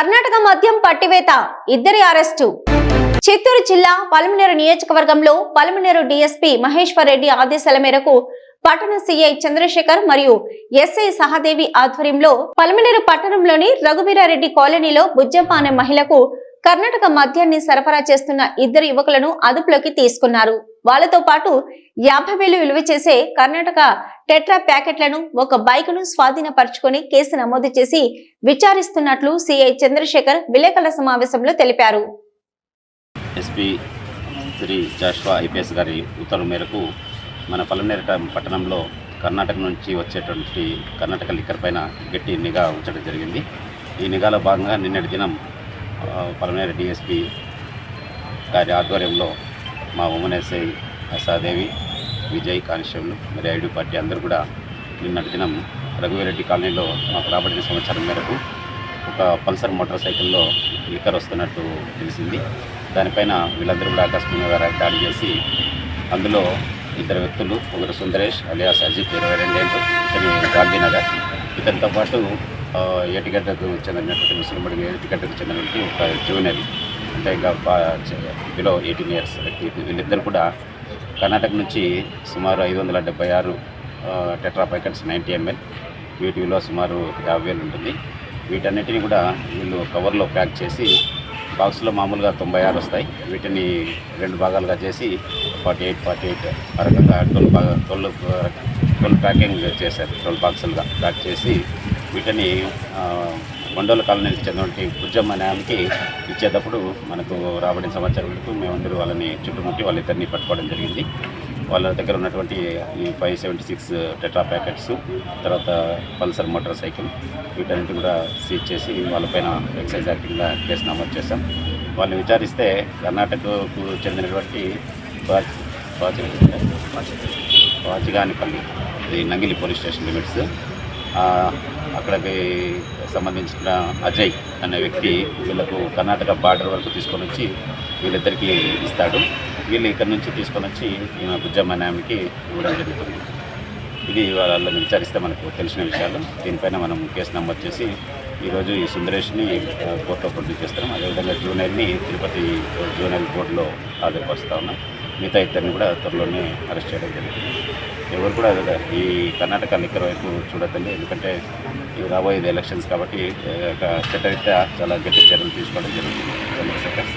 కర్ణాటక మద్యం పట్టివేత ఇద్దరి అరెస్టు. చిత్తూరు జిల్లా పలమనేరు నియోజకవర్గంలో పలమనేరు డీఎస్పీ మహేశ్వర్ రెడ్డి ఆదేశాల మేరకు పట్టణ సీఐ చంద్రశేఖర్ మరియు ఎస్ఐ సహదేవి ఆధ్వర్యంలో పలమనేరు పట్టణంలోని రఘువీరారెడ్డి కాలనీలో బుజ్జప్ప అనే మహిళకు కర్ణాటక మద్యాన్ని సరఫరా చేస్తున్న ఇద్దరు యువకులను అదుపులోకి తీసుకున్నారు. వాళ్ళతో పాటు యాభై వేలు విలువ చేసే కర్ణాటక టెట్రా ప్యాకెట్లను ఒక బైక్ను స్వాధీనపరుచుకొని కేసు నమోదు చేసి విచారిస్తున్నట్లు సిఐ చంద్రశేఖర్ విలేకరుల సమావేశంలో తెలిపారు. ఎస్పీ శ్రీ జాష్వా ఐపీఎస్ గారి ఉత్తర్వు మేరకు మన పల్లెనేరు పట్టణంలో కర్ణాటక నుంచి వచ్చేటువంటి కర్ణాటక లిక్కర్ పైన గట్టి నిఘా ఉంచడం జరిగింది. ఈ నిఘాలో భాగంగా నిన్నటి దినం ఆ, పల్లెనేరు డిఎస్పీ గారి ఆధ్వర్యంలో మా women SI Ashadevi Vijay constable మరి ఐడి పార్టీ అందరూ కూడా నిన్నటి దినం రఘువీరెడ్డి కాలనీలో మాకు రాబడిన సమాచారం మేరకు ఒక పల్సర్ మోటార్ సైకిల్లో లిక్కర్ వస్తున్నట్టు తెలిసింది. దానిపైన వీళ్ళందరూ కూడా ఆకస్మికంగా దాడి చేసి అందులో ఇద్దరు వ్యక్తులు ఒకరు సుందరేష్ అలియాస్ అజిత్ ఇరవై రెండేళ్ళు ఇతని గాంధీనగర్. ఇతనితో పాటు ఏటిగడ్డకు చెందినటువంటి ముస్లింబడికి ఏటిగడ్డకు చెందినటువంటి ఒక జూనియర్ అంటే ఇంకా బిలో ఎయిటీన్ ఇయర్స్ వీళ్ళిద్దరు కూడా కర్ణాటక నుంచి సుమారు ఐదు వందల డెబ్బై ఆరు టెట్రా ప్యాకెట్స్ నైంటీ ఎంఎల్ వీటి విలువ సుమారు యాభై వేలు ఉంటుంది. వీటన్నిటిని కూడా వీళ్ళు కవర్లో ప్యాక్ చేసి బాక్స్లో మామూలుగా తొంభై ఆరు వస్తాయి. వీటిని రెండు భాగాలుగా చేసి ఫార్టీ ఎయిట్ ఫార్టీ ఎయిట్ ఆ రకంగా ట్వెల్వ్ భాగా ట్వెల్వ్ ట్వెల్వ్ ప్యాకింగ్ చేశారు. ట్వెల్వ్ బాక్సులుగా ప్యాక్ చేసి వీటిని మండోల కాలనీకి చెందినటువంటి బుజ్జమ్మ ఆమెకి ఇచ్చేటప్పుడు మనకు రాబడిన సమాచారం మేరకు మేమందరూ వాళ్ళని చుట్టుముట్టి వాళ్ళిద్దరిని పట్టుకోవడం జరిగింది వాళ్ళ దగ్గర ఉన్నటువంటి ఈ five seventy six tetra packets తర్వాత పల్సర్ మోటార్ సైకిల్ వీటన్నిటి కూడా సీజ్ చేసి వాళ్ళపైన ఎక్సైజ్ యాక్ట్ కింద కేసు నమోదు చేశాం వాళ్ళని విచారిస్తే కర్ణాటకకు చెందినటువంటి వాచ్ వాచ్ ఇది నంగిలి పోలీస్ స్టేషన్ లిమిట్స్ అక్కడికి సంబంధించిన అజయ్ అనే వ్యక్తి వీళ్ళకు కర్ణాటక బార్డర్ వరకు తీసుకొని వచ్చి వీళ్ళిద్దరికీ ఇస్తాడు. వీళ్ళు ఇక్కడ నుంచి తీసుకొని వచ్చి ఈమె బుజ్జమ్మ నామికి ఇవ్వడం జరుగుతుంది. ఇది వాళ్ళని విచారిస్తే మనకు తెలిసిన విషయాలు. దీనిపైన మనం కేసు నమోదు చేసి ఈరోజు ఈ సుందరేష్ని కోర్టులో ప్రొడ్యూస్ చేస్తున్నాం. అదేవిధంగా జూనియర్ని తిరుపతి జూనియర్ కోర్టులో హాజరుపరుస్తా ఉన్నాం. మిగతా ఇద్దరిని కూడా త్వరలోనే అరెస్ట్ చేయడం జరిగింది. ఎవరు కూడా అదే ఈ కర్ణాటక లిక్కర్ వైపు చూడద్దండి. ఎందుకంటే ఇవి రాబోయేది ఎలక్షన్స్ కాబట్టి ఆ, చట్టరీత్యా చాలా గట్టి చర్యలు తీసుకోవడం జరుగుతుంది. చంద్రశేఖర్